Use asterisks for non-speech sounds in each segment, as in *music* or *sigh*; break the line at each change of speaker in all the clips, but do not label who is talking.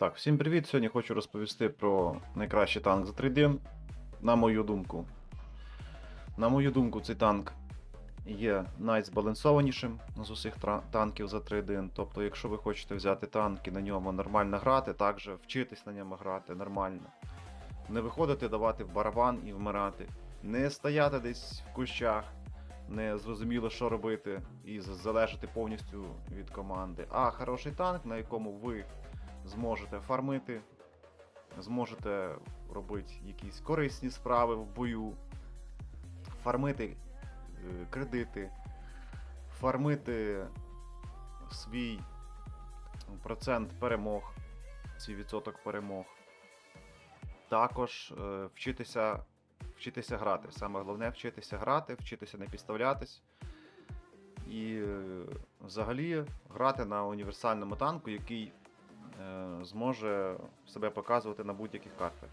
Так, всім привіт! Сьогодні хочу розповісти про найкращий танк за 3D. На мою думку. На мою думку, цей танк є найзбалансованішим з усіх танків за 3D. Тобто, якщо ви хочете взяти танк і на ньому нормально грати, також вчитись на ньому грати нормально. Не виходити давати в барабан і вмирати. Не стояти десь в кущах, не зрозуміло, що робити, і залежати повністю від команди. А хороший танк, на якому ви зможете фармити, зможете робити якісь корисні справи в бою, фармити е, кредити, фармити свій процент перемог, свій відсоток перемог. Також е, вчитися, вчитися грати. Саме головне вчитися грати, вчитися не підставлятись. І е, взагалі грати на універсальному танку, який зможе себе показувати на будь-яких картах.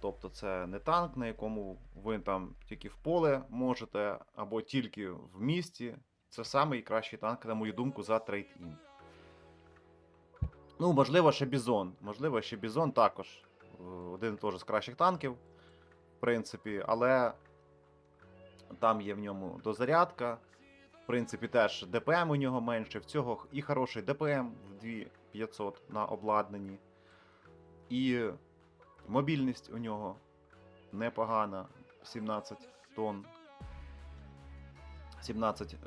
Тобто це не танк, на якому ви там тільки в поле можете, або тільки в місті. Це найкращий танк, на мою думку, за трейд-ін. Ну, можливо, ще Бізон. Можливо, ще Бізон також е, один теж з кращих танків, в принципі, але там є в ньому дозарядка. В принципі, теж ДПМ у нього менше. В цього і хороший ДПМ в 2500 на обладнанні. І мобільність у нього непогана. 17 тонн. 17 е-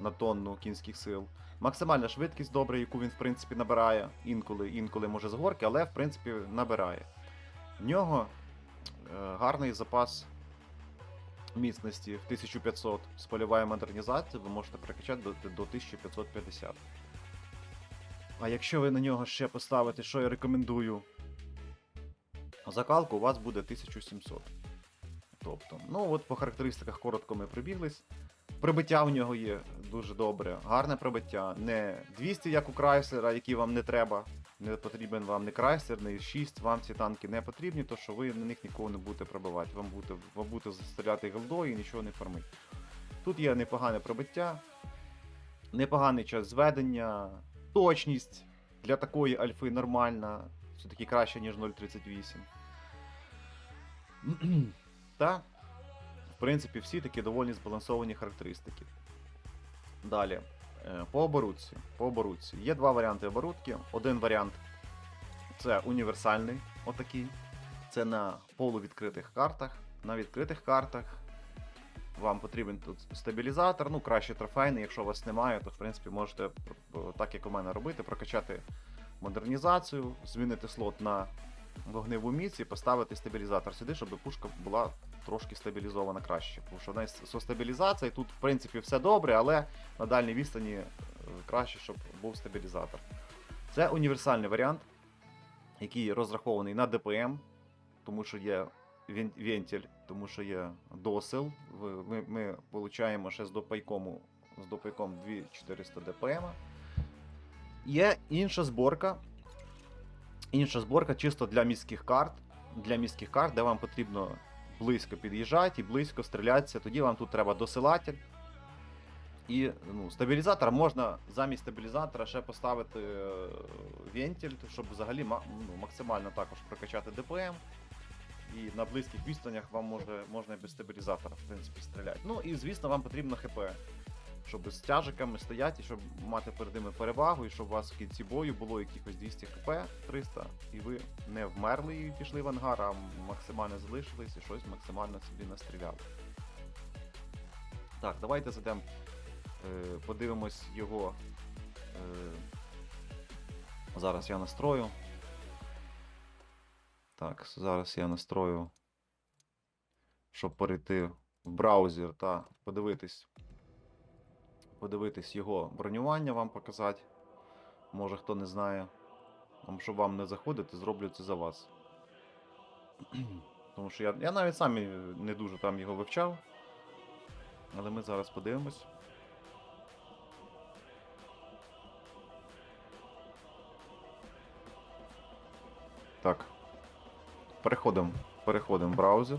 на тонну кінських сил. Максимальна швидкість добра, яку він в принципі набирає. Інколи, інколи може з горки, але в принципі набирає. В нього е- гарний запас міцності в 1500 з польовою модернізацією ви можете прокачати до 1550. А якщо ви на нього ще поставите, що я рекомендую, закалку, у вас буде 1700. Тобто, ну от по характеристиках коротко ми прибіглись. Прибиття в нього є дуже добре, гарне прибиття. Не 200, як у Крайслера, які вам не треба. Не потрібен вам не Крайслер, не 6, вам ці танки не потрібні, то що ви на них нікого не будете пробивати. Вам буде, вам буде стріляти голдою і нічого не фармить. Тут є непогане пробиття, непоганий час зведення, точність для такої альфи нормальна, все-таки краще, ніж 0.38. *clears throat* Та, в принципі, всі такі доволі збалансовані характеристики. Далі. Е, По оборудці. По оборудці. Є два варіанти оборудки. Один варіант це універсальний, отакий. Це на полувідкритих картах. На відкритих картах вам потрібен тут стабілізатор, ну краще трофейний, якщо у вас немає, то в принципі можете так, як у мене робити, прокачати модернізацію, змінити слот на вогневу міць і поставити стабілізатор сюди, щоб пушка була трошки стабілізована краще. Тому що в неї со стабілізацією тут, в принципі, все добре, але на дальній відстані е, краще, щоб був стабілізатор. Це універсальний варіант, який розрахований на ДПМ, тому що є вен- вентиль, тому що є досил. Ми, ми получаємо ще з допайкому з допайком 2400 ДПМ. Є інша зборка. Інша зборка чисто для міських карт. Для міських карт, де вам потрібно близько під'їжджати і близько стрілятися. Тоді вам тут треба досилатель. І ну, стабілізатор можна замість стабілізатора ще поставити е, вентиль, щоб взагалі ну, максимально також прокачати ДПМ. І на близьких відстанях вам може, можна і без стабілізатора в принципі, стріляти. Ну і звісно, вам потрібно ХП. Щоб з тяжиками стояти, щоб мати перед ними перевагу, і щоб у вас в кінці бою було якихось 200 хп, 300, і ви не вмерли і пішли в ангар, а максимально залишились і щось максимально собі настріляли. Так, давайте зайдемо, е, подивимось його. Е, зараз я настрою. Так, зараз я настрою, щоб перейти в браузер та подивитись подивитись його бронювання, вам показати. Може хто не знає. Тому що вам не заходити, зроблю це за вас. Тому що я, я навіть сам не дуже там його вивчав. Але ми зараз подивимось. Так. Переходимо. Переходимо в браузер.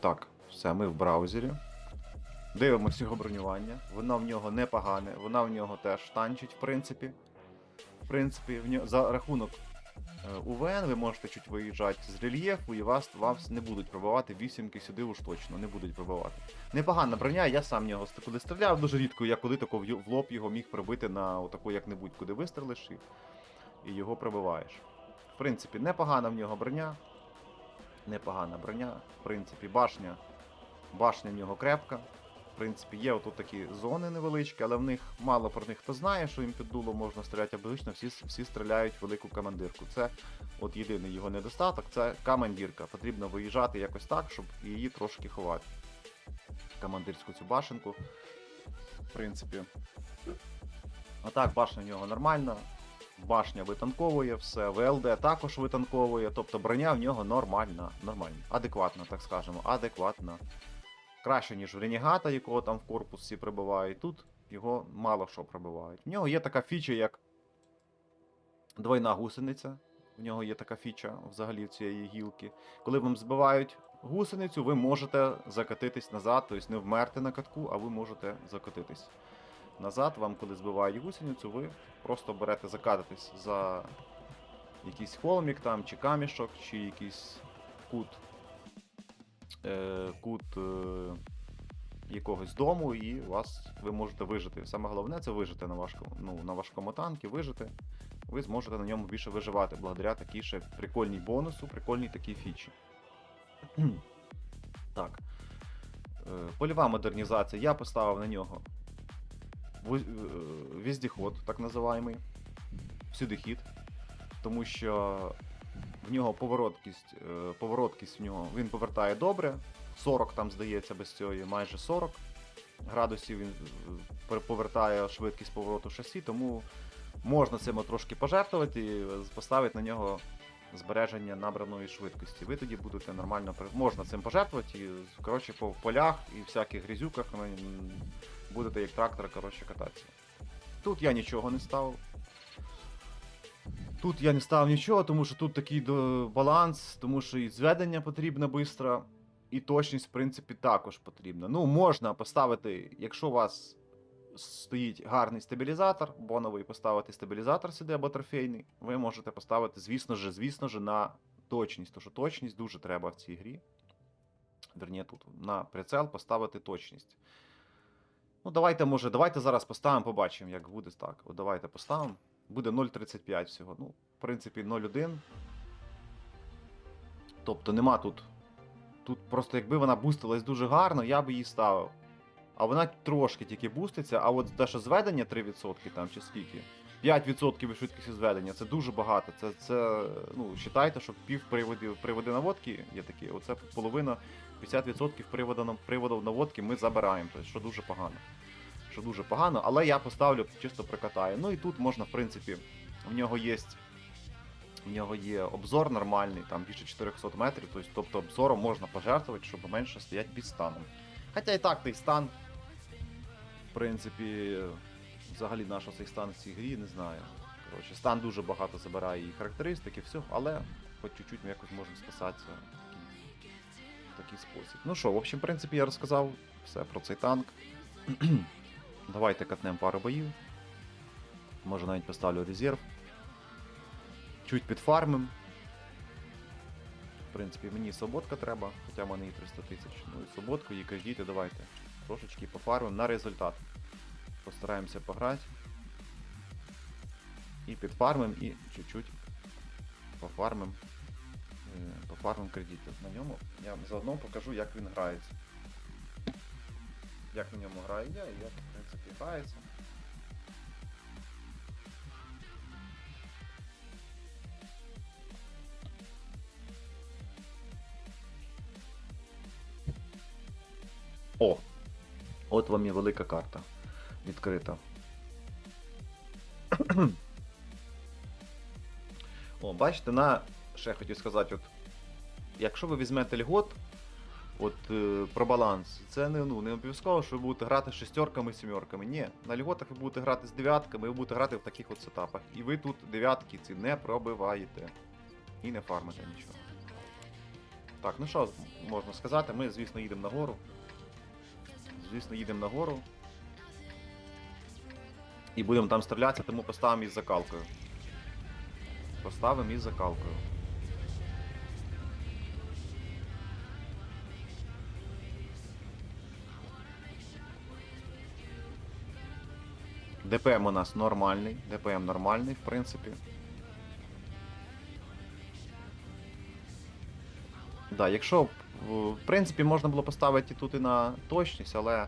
Так, Все, ми в браузері. Дивимося його бронювання. Воно в нього непогане, вона в нього теж танчить, в принципі. В принципі, в нього, за рахунок УВН ви можете чуть виїжджати з рельєфу, і вас, вас не будуть пробивати вісімки сюди уж точно, не будуть пробивати. Непогана броня, я сам нього коли стріляв, дуже рідко я коли тако в лоб його міг пробити на отаку як-небудь, куди вистрелиш і, і його пробиваєш. В принципі, непогана в нього броня. Непогана броня. В принципі, башня. Башня в нього крепка. В принципі, є отут такі зони невеличкі, але в них мало про них хто знає, що їм під дуло можна стріляти, обично всі, всі стріляють в велику командирку. Це от єдиний його недостаток, це командирка. Потрібно виїжджати якось так, щоб її трошки ховати. Командирську цю башенку. В принципі. А так, башня в нього нормальна. Башня витанковує все, ВЛД також витанковує, тобто броня в нього нормальна, нормальна, адекватна, так скажемо, адекватна. Краще, ніж в Ренегата, якого там в корпус всі прибивають. Тут його мало що прибивають. В нього є така фіча, як двойна гусениця. В нього є така фіча взагалі в цієї гілки. Коли вам збивають гусеницю, ви можете закатитись назад, тобто не вмерти на катку, а ви можете закатитись назад. Вам, коли збивають гусеницю, ви просто берете закатитись за якийсь холмік там, чи камішок, чи якийсь кут, кут е, якогось дому, і вас ви можете вижити. Саме головне це вижити на важкому, ну, на важкому танкі, вижити. Ви зможете на ньому більше виживати, благодаря такій ще прикольній бонусу, прикольній такій фічі. *clears throat* так. Е, польова модернізація. Я поставив на нього е, віздіход, так називаємий. Всюди хід. Тому що в нього повороткість, е, повороткість в нього він повертає добре. 40 там здається без цього, майже 40 градусів він е, повертає швидкість повороту шасі, тому можна цим трошки пожертвувати і поставити на нього збереження набраної швидкості. Ви тоді будете нормально можна цим пожертвувати. І, коротше, по полях і всяких грязюках ну, будете як трактор коротше, кататися. Тут я нічого не ставив. Тут я не ставив нічого, тому що тут такий баланс, тому що і зведення потрібно швидко, і точність, в принципі, також потрібна. Ну, можна поставити, якщо у вас стоїть гарний стабілізатор, боновий поставити стабілізатор сюди або трофейний, ви можете поставити, звісно ж, звісно ж, на точність, тому що точність дуже треба в цій грі. Верні, тут на прицел поставити точність. Ну, давайте, може, давайте зараз поставимо, побачимо, як буде так. От давайте поставимо. Буде 0,35 всього. Ну, в принципі, 0,1. Тобто нема тут. Тут просто якби вона бустилась дуже гарно, я би її ставив. А вона трошки тільки буститься, а от те, що зведення 3% там чи скільки. 5% від швидкості зведення це дуже багато. Це, це ну, вважайте, що пів приводів, приводи наводки є такі. Оце половина 50% приводу, приводів наводки ми забираємо, що дуже погано. Що дуже погано, але я поставлю чисто прикатаю. Ну і тут можна, в принципі, в нього є. В нього є обзор нормальний, там більше 400 метрів, тобто, обзором можна пожертвувати, щоб менше стоять під станом. Хоча і так той стан, в принципі, взагалі наш цей стан в цій грі, не знаю. Коротше, стан дуже багато забирає і характеристики, все, але хоч чуть-чуть ми якось можемо списатися в такий спосіб. Ну що, в общем, в принципі, я розказав все про цей танк. *clears throat* Давайте катнемо пару боїв. Може навіть поставлю резерв. Чуть підфармим. В принципі, мені свободка треба, хоча в мене і 300 тисяч. Ну і свободку, і кажіть, давайте. Трошечки пофармим на результат. Постараємося пограти. І підфармим, і чуть-чуть пофармим. е, Пофармим кредити. На ньому я заодно покажу, як він грається. Як на ньому граю я і як, в. О! От вам і велика карта відкрита. О, бачите, на. Ще хотів сказати, от. Якщо ви візьмете льгот, от е, про баланс, це не, ну, не обов'язково, що ви будете грати з шестерками, сімерками. Ні, на льготах ви будете грати з дев'ятками, ви будете грати в таких от сетапах. І ви тут дев'ятки ці не пробиваєте. І не фармите нічого. Так, ну що можна сказати? Ми, звісно, їдемо нагору. Звісно, їдемо нагору. І будемо там стрілятися, тому поставимо із закалкою. Поставимо із закалкою. ДПМ у нас нормальний, ДПМ нормальний, в принципі. Да, якщо, в принципі, можна було поставити тут і на точність, але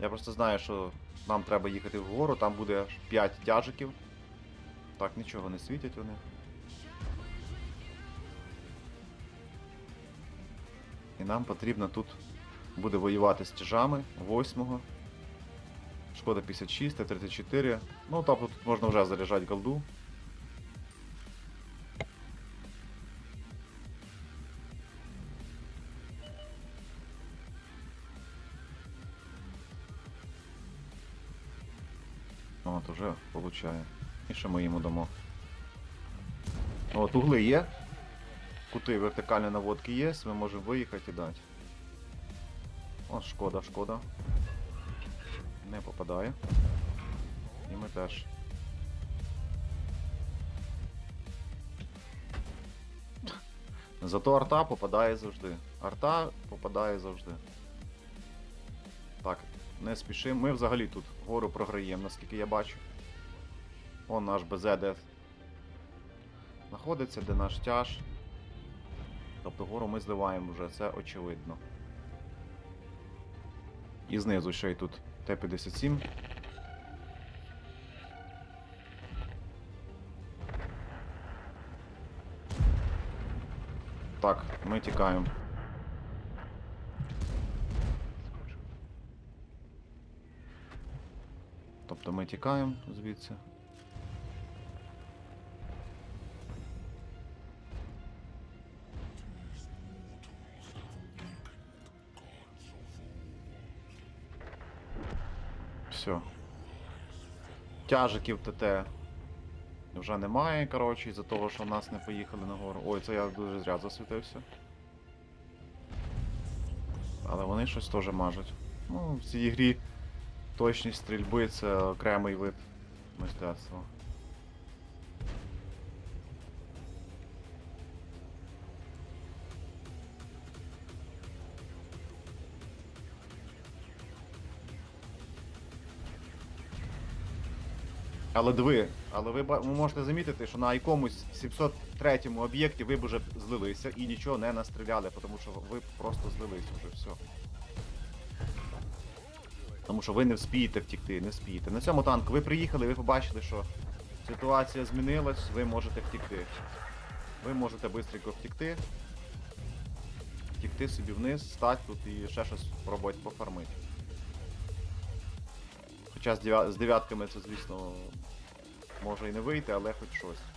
я просто знаю, що нам треба їхати вгору, там буде 5 тяжиків. Так, нічого не світять вони. І нам потрібно тут буде воювати з тяжами 8-го. Шкода 56, Т-34. Ну, тобто тут можна вже заряджати голду. От, уже получає. І що ми йому дамо? От, угли є. Кути вертикальної наводки є, ми можемо виїхати і дати. О, шкода, шкода. Не попадає. І ми теж. Зато арта попадає завжди. Арта попадає завжди. Так, не спішимо. Ми взагалі тут гору програємо, наскільки я бачу. Он наш БЗ де знаходиться, де наш тяж. Тобто гору ми зливаємо вже, це очевидно. І знизу ще й тут Т-57. Так, ми тікаємо. Тобто ми тікаємо звідси. Тяжиків ТТ вже немає, коротше, із-за того, що в нас не поїхали нагору. Ой, це я дуже зря засвітився. Але вони щось теж мажуть. Ну, в цій грі точність стрільби це окремий вид мистецтва. Але диви, але ви, ба- ви можете замітити, що на якомусь 703 об'єкті ви б уже злилися і нічого не настріляли, тому що ви просто злились вже все. Тому що ви не вспієте втікти, не вспієте. На цьому танку ви приїхали, ви побачили, що ситуація змінилась, ви можете втікти. Ви можете швидко втікти. Втікти собі вниз, стати тут і ще щось спробувати пофармити. Хоча з, дев'ятками це, звісно, може і не вийти, але хоч щось.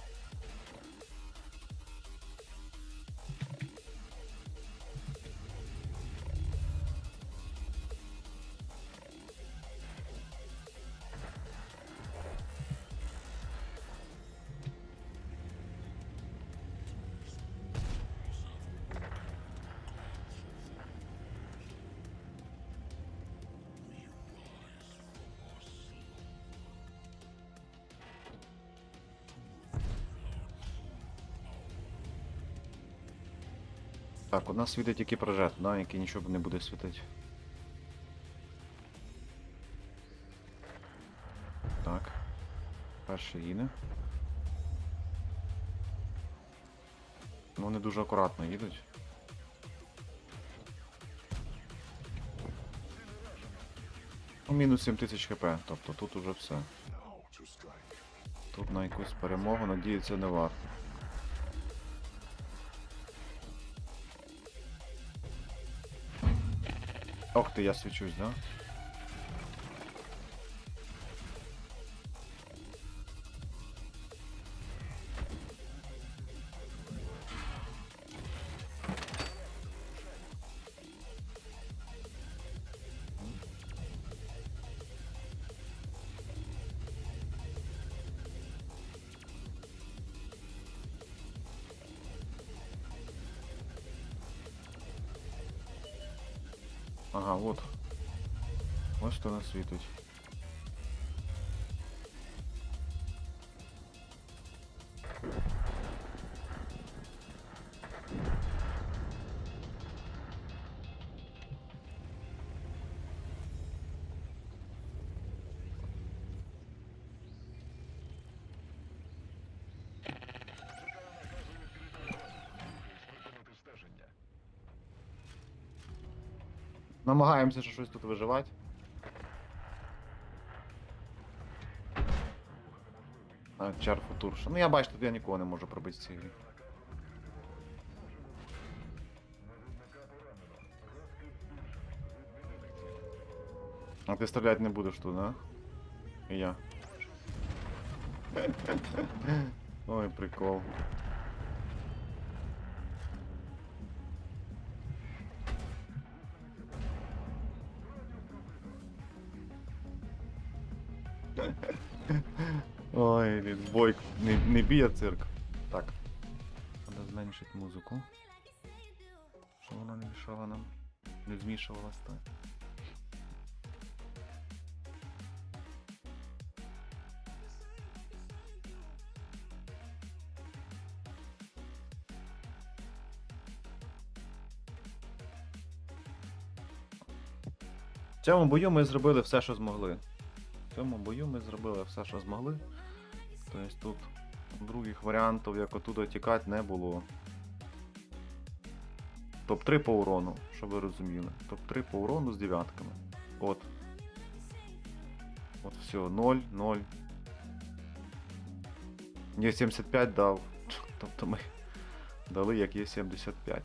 Так, у нас світить тільки прожет, да, який нічого не буде світити. Так. Перший їде. Ну, вони дуже акуратно їдуть. Ну, мінус 7000 хп, тобто тут уже все. Тут на якусь перемогу надіятися не варто. Ох ти, я свічусь, да? Світить. Намагаємося щось тут виживати. А, чар футурша. Ну я бачу, тут я нікого не можу пробити з цієї. А ти стріляти не будеш тут, да? І я. *laughs* Ой, прикол. *laughs* Ой, блін, бой, не, не бій, цирк. Так. Треба зменшити музику. Щоб вона не мішала нам. Не змішувалась так. В цьому бою ми зробили все, що змогли. Цьому бою ми зробили все, що змогли. Тобто тут других варіантів, як отуда тікати, не було. Топ-3 по урону, щоб ви розуміли. Топ-3 по урону з дев'ятками. От. От все, 0, 0. Є 75 дав. *laughs* Тобто ми дали як є 75.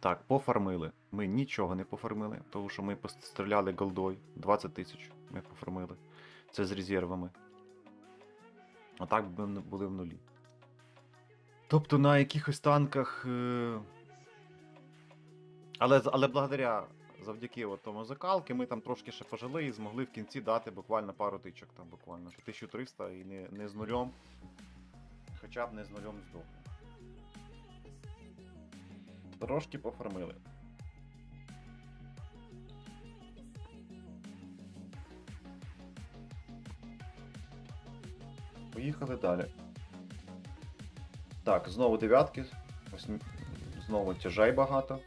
Так, пофармили. Ми нічого не пофармили, тому що ми постріляли голдой. 20 тисяч ми пофармили. Це з резервами. А так би ми були в нулі. Тобто на якихось танках. е, Але, але благодаря завдяки тому закалки ми там трошки ще пожили і змогли в кінці дати буквально пару тичок, там буквально 1300 і не, не з нульом. Хоча б не з нульом здохли. Трошки пофармили. Поїхали далі. Так, знову дев'ятки. Ось Знову тяжей багато.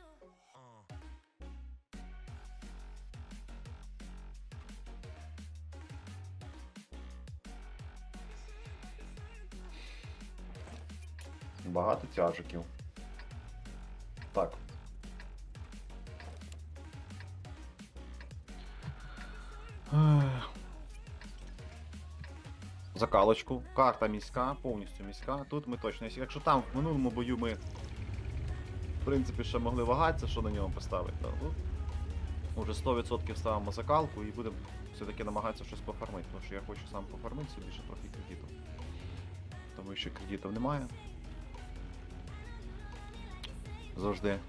Багато тяжиків. Закалочку. Карта міська, повністю міська. Тут ми точно. Якщо там в минулому бою ми, в принципі, ще могли вагатися, що на нього поставити, то тут уже 100% ставимо закалку і будемо все-таки намагатися щось пофармити, тому що я хочу сам пофармити собі ще трохи кредитів. Тому що кредитів немає. Завжди.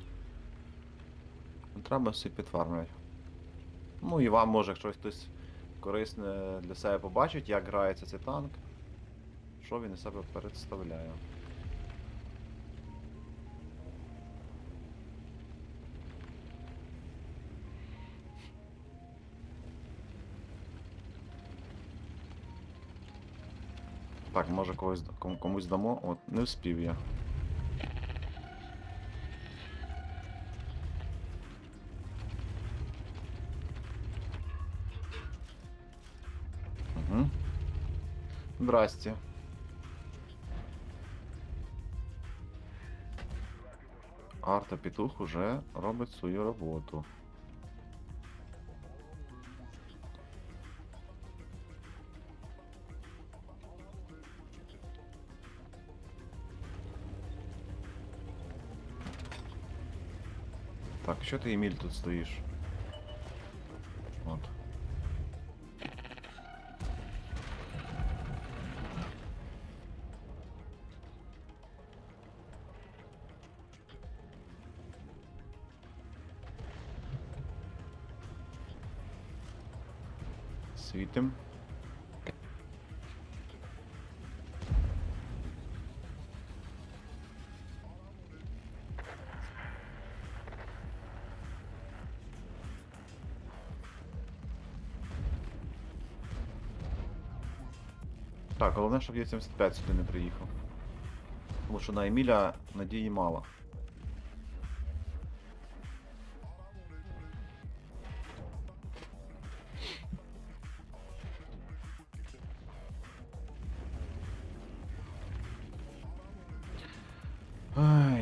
Треба все підфармлювати. Ну і вам може щось хтось корисне для себе побачить, як грається цей танк. Що він із себе представляє. Так, може когось ком- комусь дамо. От, не вспів я. Здрасте. Арта Петух уже робить свою роботу. Так, що ти, Еміль, тут стоїш? Їдьте. Так, головне, щоб Є-75 сюди не приїхав. Тому що на Еміля надії мало.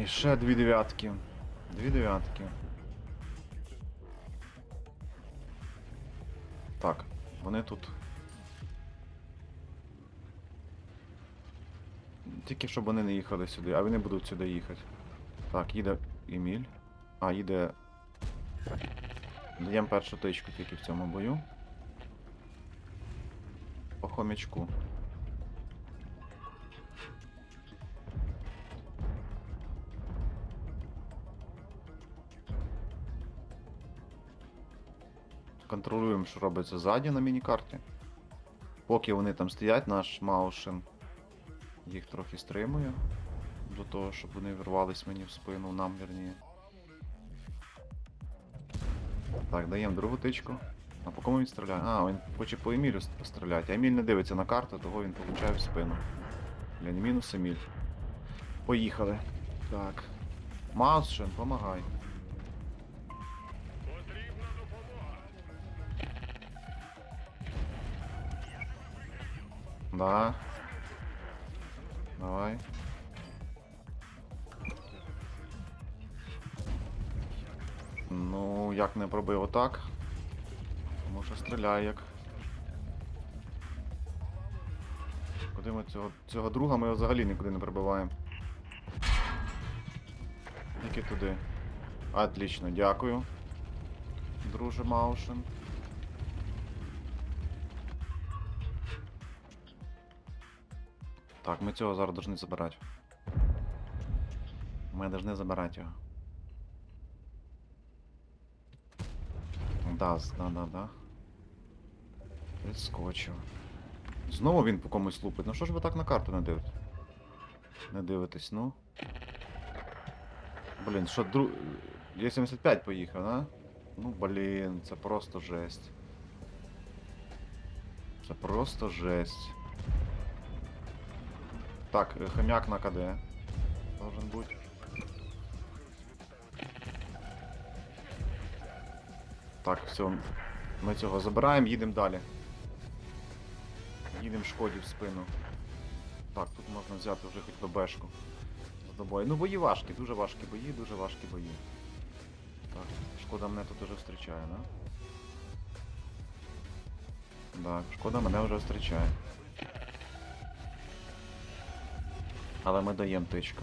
Ай, ще дві дев'ятки. Дві дев'ятки. Так, вони тут. Тільки щоб вони не їхали сюди, а вони будуть сюди їхати. Так, їде Еміль. А, їде. Даємо першу тичку тільки в цьому бою. По хомячку. Контролюємо, що робиться ззаді на міні-карті. Поки вони там стоять, наш Маушен їх трохи стримує. До того, щоб вони вирвались мені в спину, нам вірніше. Так, даємо другу тичку. А по кому він стріляє? А, він хоче по Емілю с- постріляти. А Еміль не дивиться на карту, того він получає в спину. Блін, мінус Еміль. Поїхали. Так. Маусшен, помагай. Да. Давай. Ну, як не пробив отак. Тому що стріляє як. Куди ми цього. Цього друга ми його взагалі нікуди не прибиваємо. Тільки туди. Отлично, дякую. Друже Маушен. Так, ми цього зараз повинні забирати. Ми повинні забирати його. Да, да, да, да. Відскочив. Знову він по комусь лупить. Ну що ж ви так на карту не дивитесь? Не дивитесь, ну. Блін, що дру... Є 75 поїхав, да? Ну блін, це просто жесть. Це просто жесть. Так, е, хомяк на КД. Должен бути. Так, все. Ми цього забираємо, їдемо далі. Їдемо шкоді в спину. Так, тут можна взяти вже хоч ББшку. За тобою. Ну бої важкі, дуже важкі бої, дуже важкі бої. Так, шкода мене тут уже зустрічає, да? Так, шкода мене вже зустрічає. Але ми даємо тичку.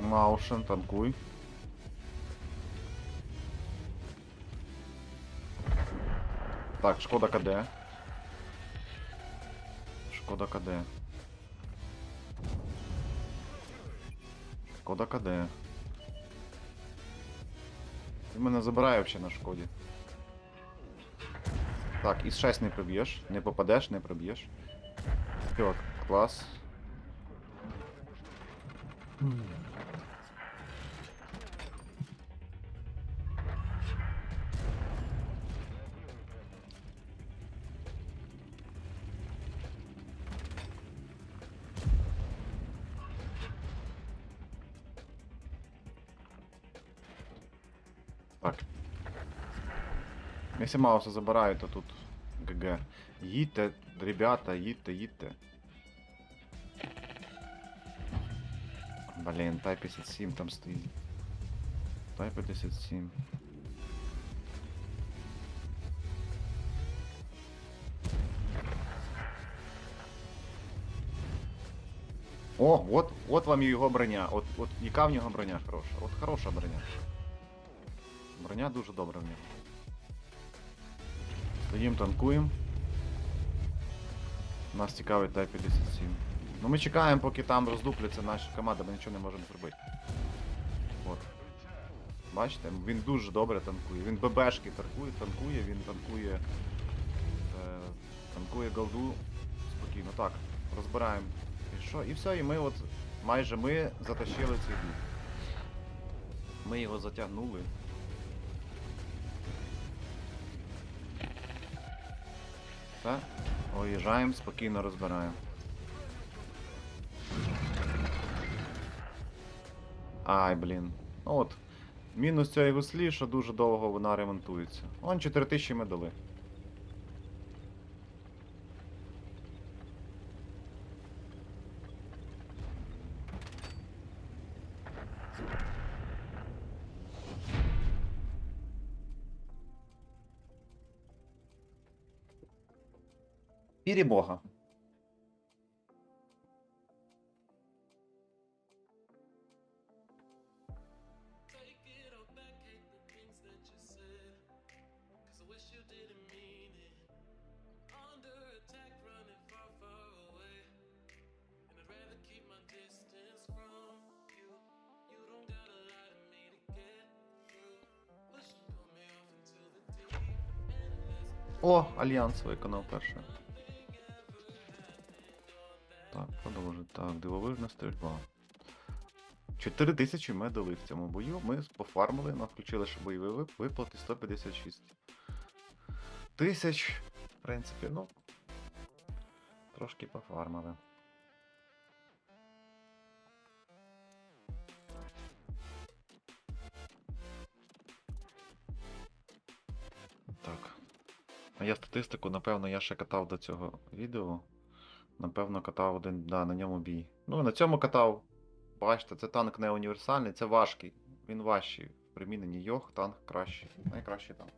Маушен, танкуй. Так, шкода КД. Шкода КД. Шкода КД. Ти мене забирає взагалі на шкоді. Так, із 6 не проб'єш, не попадеш, не проб'єш. Все, клас. Якщо Мауса забирають, то тут ГГ. Їдьте, ребята, їдьте, їдьте. Блін, Тай 57 там стоїть. Тай 57. О, от, от вам і його броня. От, от яка в нього броня хороша. От хороша броня. Броня дуже добра в нього. Стоїм, танкуємо. Нас цікавить Т-57. Ну ми чекаємо, поки там роздупляться наші команди, ми нічого не можемо зробити. От. Бачите, він дуже добре танкує. Він ББшки танкує, танкує, він танкує. Е, танкує голду. Спокійно. Так, розбираємо. І що? І все, і ми от Майже ми затащили цей дух. Ми його затягнули. Так, уїжджаємо, спокійно розбираємо. Ай, блін. Ну От. Мінус цієї гуслі, що дуже довго вона ремонтується. Вон 4000 ми дали.
End.
О, Альянс виконав перше. Так. Так, дивовижна стрільба. 4 тисячі ми дали в цьому бою. Ми пофармили, нам включили ще бойові виплати 156 тисяч. В принципі, ну. Трошки пофармили. Так. А я статистику, напевно, я ще катав до цього відео. Напевно, катав один, да, на ньому бій. Ну, на цьому катав. Бачите, це танк не універсальний, це важкий. Він важчий. В приміненні йох, танк кращий. Найкращий танк.